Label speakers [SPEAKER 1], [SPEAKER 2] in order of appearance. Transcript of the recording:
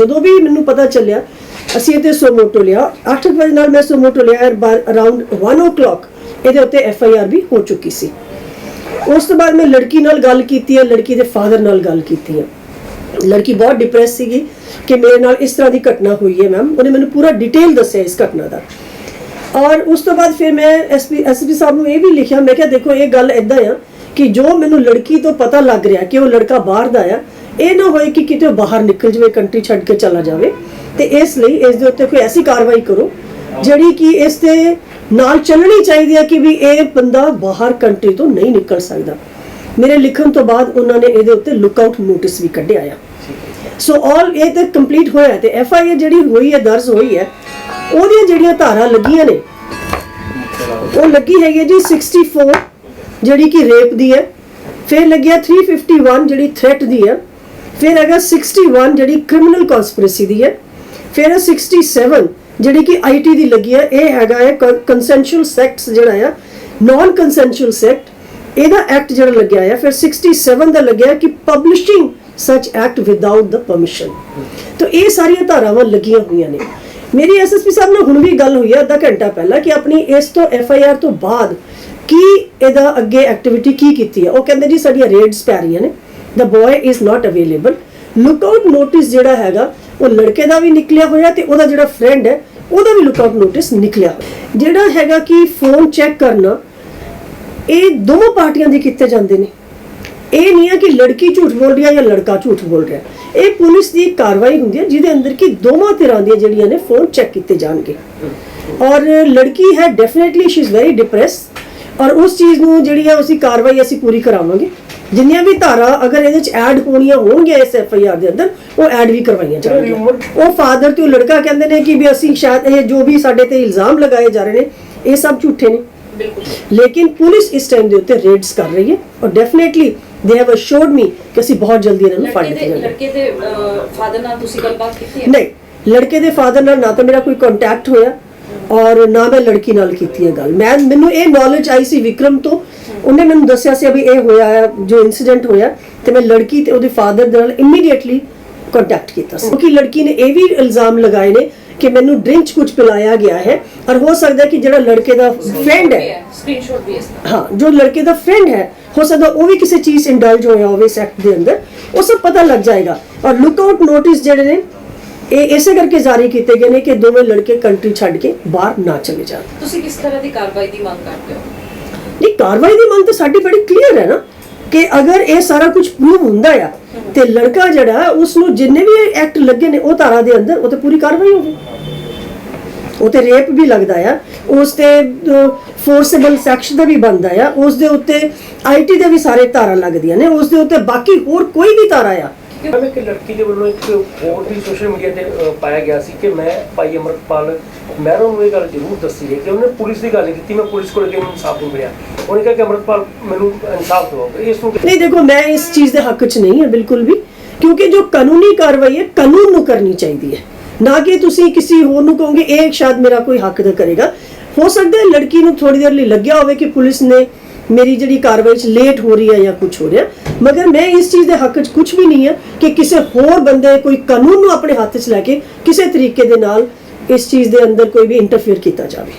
[SPEAKER 1] ਜਦੋਂ ਵੀ ਮੈਨੂੰ ਪਤਾ ਚੱਲਿਆ, ਅਸੀਂ ਇਹਤੇ ਸੋਮੋਟੋ ਲਿਆ। 8 ਵਜੇ ਨਾਲ ਮੈਂ ਸੋਮੋਟੋ ਲਿਆ ਅਰਾਊਂਡ 1 o'clock ਇਹਦੇ ਉੱਤੇ ਐਫ ਆਈ ਆਰ ਵੀ ਹੋ ਚੁੱਕੀ ਸੀ। ਉਸ ਤੋਂ ਬਾਅਦ ਮੈਂ ਲੜਕੀ ਨਾਲ ਗੱਲ ਕੀਤੀ ਹੈ, ਲੜਕੀ ਦੇ ਫਾਦਰ ਨਾਲ ਗੱਲ ਕੀਤੀ ਹੈ। ਲੜਕੀ ਬਹੁਤ ਡਿਪਰੈਸ ਸੀਗੀ ਕਿ ਮੇਰੇ ਨਾਲ ਇਸ ਤਰ੍ਹਾਂ ਦੀ ਘਟਨਾ ਹੋਈ ਹੈ ਮੈਮ ਉਹਨੇ ਮੈਨੂੰ ਪੂਰਾ ਡਿਟੇਲ ਦੱਸਿਆ ਇਸ ਘਟਨਾ ਦਾ। ਔਰ ਉਸ ਤੋਂ ਬਾਅਦ ਫਿਰ ਮੈਂ ਐਸਪੀ ਐਸਪੀ ਸਾਹਿਬ ਨੂੰ ਇਹ ਵੀ ਲਿਖਿਆ, ਮੈਂ ਕਿਹਾ ਦੇਖੋ ਇਹ ਗੱਲ ਇਦਾਂ ਆ ਕਿ ਜੋ ਮੈਨੂੰ ਲੜਕੀ ਤੋਂ ਪਤਾ ਲੱਗ ਰਿਹਾ ਕਿ ਉਹ ਲੜਕਾ ਬਾਹਰ ਦਾ ਆ ਇਹ ਨਾ ਹੋਏ ਕਿ ਕਿਤੇ ਬਾਹਰ ਨਿਕਲ ਜਾਵੇ, ਕੰਟਰੀ ਛੱਡ ਕੇ ਚਲਾ ਜਾਵੇ। ਤੇ ਇਸ ਲਈ ਇਸ ਦੇ ਉੱਤੇ ਕੋਈ ਐਸੀ ਕਾਰਵਾਈ ਕਰੋ, ਜਿਹੜੀ ਕਿ ਇਸ ਤੇ ਨਾਲ ਚੱਲਣੀ ਚਾਹੀਦੀ ਹੈ ਕਿ ਵੀ ਇਹ ਬੰਦਾ ਬਾਹਰ ਕੰਟਰੀ ਤੋਂ ਨਹੀਂ ਨਿਕਲ ਸਕਦਾ। ਮੇਰੇ ਲਿਖਣ ਤੋਂ ਬਾਅਦ ਉਹਨਾਂ ਨੇ ਇਹਦੇ ਉੱਤੇ ਲੁੱਕ ਨੋਟਿਸ ਵੀ ਕੱਢਿਆ ਆ। ਸੋ ਆਲ ਇਹ ਤੇ ਕੰਪਲੀਟ ਹੋਇਆ ਤੇ ਐਫ ਆਈ ਆਰ ਜਿਹੜੀ ਹੋਈ ਹੈ, ਦਰਜ ਹੋਈ ਹੈ, ਉਹਦੀਆਂ ਜਿਹੜੀਆਂ ਧਾਰਾ ਲੱਗੀਆਂ ਨੇ, ਉਹ ਲੱਗੀ ਹੈਗੀ ਹੈ ਜੀ 64 ਜਿਹੜੀ ਕਿ ਰੇਪ ਦੀ ਹੈ। ਫਿਰ ਲੱਗਿਆ 351 ਜਿਹੜੀ ਥ੍ਰੈਟ ਦੀ ਹੈ। ਫਿਰ ਹੈਗਾ 61 ਜਿਹੜੀ ਕ੍ਰਿਮੀਨਲ ਕਨਸਪੀਰੇਸੀ ਦੀ ਹੈ। ਫਿਰ 67 ਜਿਹੜੀ ਕਿ ਆਈਟੀ ਦੀ ਲੱਗੀ ਹੈ। ਇਹ ਹੈਗਾ ਹੈ ਕੰਸੈਂਸ਼ੂਅਲ ਸੈਕਟਸ ਜਿਹੜਾ ਆ ਨਾਨ ਕੰਸੈਂਸ਼ੂਅਲ ਸੈਕਟ ਇਹਦਾ ਐਕਟ ਜਿਹੜਾ ਲੱਗਿਆ ਹੈ ਫਿਰ 67 ਦਾ ਲੱਗਿਆ ਕਿ ਪਬਲਿਸ਼ਿੰਗ ਸੱਚ ਐਕਟ ਵਿਦਆਊਟ ਦਾ ਪਰਮਿਸ਼ਨ ਤਾਂ ਇਹ ਸਾਰੀਆਂ ਧਾਰਾਵਾਂ ਲੱਗੀਆਂ ਹੋਈਆਂ ਨੇ। ਮੇਰੀ ਐਸਐਸਪੀ ਸਾਹਿਬ ਨਾਲ ਹੁਣ ਵੀ ਗੱਲ ਹੋਈ ਹੈ ਅੱਧਾ ਘੰਟਾ ਪਹਿਲਾਂ, ਕਿ ਆਪਣੀ ਇਸ ਤੋਂ ਐਫਆਈਆਰ ਤੋਂ ਬਾਅਦ ਕੀ ਇਹਦਾ ਅੱਗੇ ਐਕਟੀਵਿਟੀ ਕੀ ਕੀਤੀ ਹੈ ਉਹ ਕਹਿੰਦੇ ਜੀ ਸਾਡੀਆਂ ਰੇਡਸ ਪੈ ਰਹੀਆਂ ਨੇ। The boy is not available. Look out notice ਜਿਹੜਾ ਹੈਗਾ, ਉਹ ਲੜਕੇ ਦਾ ਵੀ ਨਿਕਲਿਆ ਹੋਇਆ ਤੇ ਉਹਦਾ ਜਿਹੜਾ ਫਰੈਂਡ ਹੈ, ਉਹਦਾ ਵੀ ਲੁੱਕ ਆਊਟ ਨੋਟਿਸ ਨਿਕਲਿਆ ਜਿਹੜਾ ਹੈਗਾ ਕਿ ਫੋਨ ਚੈੱਕ ਕਰਨਾ, ਇਹ ਦੋਵਾਂ ਪਾਰਟੀਆਂ ਦੇ ਕੀਤੇ ਜਾਂਦੇ ਨੇ। ਇਹ ਨਹੀਂ ਹੈ ਕਿ ਲੜਕੀ ਝੂਠ ਬੋਲ ਰਹੀ ਹੈ ਜਾਂ ਲੜਕਾ ਝੂਠ ਬੋਲ ਰਿਹਾ ਇਹ ਪੁਲਿਸ ਦੀ ਕਾਰਵਾਈ ਹੁੰਦੀ ਹੈ, ਜਿਹਦੇ ਅੰਦਰ ਕਿ ਦੋਵਾਂ ਧਿਰਾਂ ਦੀਆਂ ਜਿਹੜੀਆਂ ਨੇ ਫੋਨ ਚੈੱਕ ਕੀਤੇ ਜਾਣਗੇ। ਔਰ ਲੜਕੀ ਹੈ definitely she is very depress ਔਰ ਉਸ ਚੀਜ਼ ਨੂੰ ਜਿਹੜੀ ਹੈ, ਉਸਦੀ ਕਾਰਵਾਈ ਅਸੀਂ ਪੂਰੀ ਕਰਾਵਾਂਗੇ। ਜਿੰਨੀਆਂ ਵੀ ਧਾਰਾ ਅਗਰ ਇਹਦੇ ਚ ਐਡ ਹੋਣੀਆਂ ਹੋਣਗੀਆਂ ਇਸ ਐਫ ਆਈ ਆਰ ਦੇ ਅੰਦਰ ਉਹ ਐਡ ਵੀ ਕਰਵਾਈਆਂ ਜਾਣਗੀਆਂ। ਉਹ ਫਾਦਰ ਤੇ ਉਹ ਲੜਕਾ ਕਹਿੰਦੇ ਨੇ ਕਿ ਵੀ ਅਸੀਂ ਸ਼ਾਇਦ ਇਹ ਜੋ ਵੀ ਸਾਡੇ ਤੇ ਇਲਜ਼ਾਮ ਲਗਾਏ ਜਾ ਰਹੇ ਨੇ ਇਹ ਸਭ ਝੂਠੇ ਨੇ।
[SPEAKER 2] ਬਿਲਕੁਲ।
[SPEAKER 1] ਲੇਕਿਨ ਪੁਲਿਸ ਇਸ ਟਾਈਮ ਦੇ ਉੱਤੇ ਰੇਡਸ ਕਰ ਰਹੀ ਹੈ ਔਰ ਡੈਫੀਨਿਟਲੀ ਦੇ ਹੈਵ ਅਸ਼ੋਰਡ ਮੀ ਕਿ ਅਸੀਂ ਬਹੁਤ ਜਲਦੀ ਇਹਨਾਂ ਨੂੰ ਫੜ ਲਿਆ
[SPEAKER 2] ਲੜਕੇ ਦੇ ਫਾਦਰ ਨਾਲ ਤੁਸੀਂ ਗੱਲਬਾਤ ਕੀਤੀ ਹੈ?
[SPEAKER 1] ਨਹੀਂ ਲੜਕੇ ਦੇ ਫਾਦਰ ਨਾਲ ਨਾ ਤਾਂ ਮੇਰਾ ਕੋਈ ਕੰਟੈਕਟ ਹੋਇਆ ਔਰ ਨਾ ਮੈਂ ਲੜਕੀ ਨਾਲ ਕੀਤੀ ਹੈ ਗੱਲ। ਮੈਂ ਮੈਨੂੰ ਇਹ ਨੌਲੇਜ ਆਈ ਸੀ ਵਿਕਰਮ ਤੋਂ ਉਹਨੇ ਮੈਨੂੰ ਦੱਸਿਆ ਸੀ ਵੀ ਇਹ ਹੋਇਆ ਹੈ ਜੋ ਇਨਸੀਡੈਂਟ ਹੋਇਆ ਤੇ ਮੈਂ ਲੜਕੀ ਤੇ ਉਹਦੇ ਫਾਦਰ ਦੇ ਨਾਲ ਇਮੀਡੀਏਟਲੀ ਕੰਟੈਕਟ ਕੀਤਾ ਸੀ। ਕਿਉਂਕਿ ਲੜਕੀ ਨੇ ਇਹ ਵੀ ਇਲਜ਼ਾਮ ਲਗਾਏ ਨੇ ਕਿ ਮੈਨੂੰ ਡਰਿੰਕ ਕੁਝ ਪਿਲਾਇਆ ਗਿਆ ਹੈ ਔਰ ਹੋ ਸਕਦਾ ਕਿ ਜਿਹੜਾ ਲੜਕੇ ਦਾ ਫਰੈਂਡ ਹੈ
[SPEAKER 2] ਸਕਰੀਨਸ਼ਾਟ ਵੀ ਇਸ
[SPEAKER 1] ਹਾਂ ਜੋ ਲੜਕੇ ਦਾ ਫਰੈਂਡ ਹੈ ਹੋ ਸਕਦਾ ਉਹ ਵੀ ਕਿਸੇ ਚੀਜ਼ ਇੰਡਲਜ ਹੋਇਆ ਹੋਵੇ ਇਸ ਐਕਟ ਦੇ ਅੰਦਰ। ਉਹ ਸਭ ਪਤਾ ਲੱਗ ਜਾਏਗਾ। ਔਰ ਲੁੱਕ ਆਊਟ ਨੋਟਿਸ ਜਿਹੜੇ ਨੇ ਇਹ ਇਸੇ ਕਰਕੇ ਜਾਰੀ ਕੀਤੇ ਗਏ ਨੇ ਕਿ ਦੋਵੇਂ ਲੜਕੇ ਕੰਟਰੀ ਛੱਡ ਕੇ ਬਾਹਰ ਨਾ ਚਲੇ ਜਾਣ।
[SPEAKER 2] ਤੁਸੀਂ ਕਿਸ ਤਰ੍ਹਾਂ ਦੀ ਕਾਰਵਾਈ ਦੀ ਮੰਗ ਕਰਦੇ ਹੋ?
[SPEAKER 1] ਨਹੀਂ ਕਾਰਵਾਈ ਦੀ ਮੰਗ ਤਾਂ ਸਾਡੀ ਬੜੀ ਕਲੀਅਰ ਹੈ ਨਾ ਕਿ ਅਗਰ ਇਹ ਸਾਰਾ ਕੁਝ ਪ੍ਰੂਵ ਹੁੰਦਾ ਆ ਤੇ ਲੜਕਾ ਜਿਹੜਾ ਉਸ ਨੂੰ ਜਿੰਨੇ ਵੀ ਐਕਟ ਲੱਗੇ ਨੇ ਉਹ ਧਾਰਾ ਦੇ ਅੰਦਰ, ਉਹ ਤੇ ਪੂਰੀ ਕਾਰਵਾਈ ਹੋਵੇ। ਉਹ ਤੇ ਰੇਪ ਵੀ ਲੱਗਦਾ ਆ, ਉਸ ਤੇ ਫੋਰਸੇਬਲ ਸੈਕਸ਼ਨ ਦਾ ਵੀ ਬਣਦਾ ਆ, ਉਸ ਦੇ ਉੱਤੇ ਆਈਟੀ ਦੇ ਵੀ ਸਾਰੇ ਧਾਰਾ ਲੱਗਦੀਆਂ ਨੇ, ਉਸ ਦੇ ਉੱਤੇ ਬਾਕੀ ਹੋਰ ਕੋਈ ਵੀ ਧਾਰਾ ਆ
[SPEAKER 3] ਮੈਂ ਇੱਕ ਲੜਕੀ ਦੇ ਵੱਲੋਂ ਇੱਕ ਹੋਰ ਵੀ ਸੋਸ਼ਲ ਮੀਡੀਆ ਤੇ ਅ, ਪਾਇਆ ਗਿਆ ਸੀ ਕਿ ਮੈਂ ਭਾਈ ਅਮਰਪਾਲ ਮਹਿਰੋਂ ਨੂੰ ਇਹ ਗੱਲ ਜ਼ਰੂਰ ਦੱਸੀ ਹੈ ਕਿ ਉਹਨੇ ਪੁਲਿਸ ਦੀ ਗੱਲ ਕੀਤੀ ਮੈਂ ਪੁਲਿਸ ਕੋਲ ਗਿਆ ਇਨਸਾਫ ਨਹੀਂ ਮਿਲਿਆ। ਉਹਨੇ ਕਿਹਾ ਕਿ ਅਮਰਪਾਲ ਮੈਨੂੰ ਇਨਸਾਫ ਦਿਵਾਓ। ਇਸ ਨੂੰ
[SPEAKER 1] ਨਹੀਂ ਦੇਖੋ ਮੈਂ ਇਸ ਚੀਜ਼ ਦੇ ਹੱਕ 'ਚ ਨਹੀਂ ਹਾਂ ਬਿਲਕੁਲ ਵੀ। ਕਿਉਂਕਿ ਜੋ ਕਾਨੂੰਨੀ ਕਾਰਵਾਈ ਹੈ ਕਾਨੂੰਨ ਨੂੰ ਕਰਨੀ ਚਾਹੀਦੀ ਹੈ। ਨਾ ਕਿ ਤੁਸੀਂ ਕਿਸੇ ਹੋਰ ਨੂੰ ਕਹੋਗੇ ਇਹ ਸ਼ਾਇਦ ਮੇਰਾ ਕੋਈ ਹੱਕ ਦਾ ਕਰੇਗਾ। ਹੋ ਸਕਦਾ ਹੈ ਲੜਕੀ ਨੂੰ ਥੋੜੀ ਦੇਰ ਲਈ ਲੱਗਿਆ ਹੋਵੇ ਕਿ ਪੁਲਿਸ ਨੇ ਮੇਰੀ ਜਿਹੜੀ ਕਾਰਵਾਈ 'ਚ ਲੇਟ ਹੋ ਰਹੀ ਹੈ ਜਾਂ ਕੁਝ ਹੋ ਰਿਹਾ, ਮਗਰ ਮੈਂ ਇਸ ਚੀਜ਼ ਦੇ ਹੱਕ 'ਚ ਕੁਝ ਵੀ ਨਹੀਂ ਹੈ ਕਿ ਕਿਸੇ ਹੋਰ ਬੰਦੇ ਕੋਈ ਕਾਨੂੰਨ ਨੂੰ ਆਪਣੇ ਹੱਥ 'ਚ ਲੈ ਕੇ ਕਿਸੇ ਤਰੀਕੇ ਦੇ ਨਾਲ ਇਸ ਚੀਜ਼ ਦੇ ਅੰਦਰ ਕੋਈ ਵੀ ਇੰਟਰਫੇਅਰ ਕੀਤਾ ਜਾਵੇ।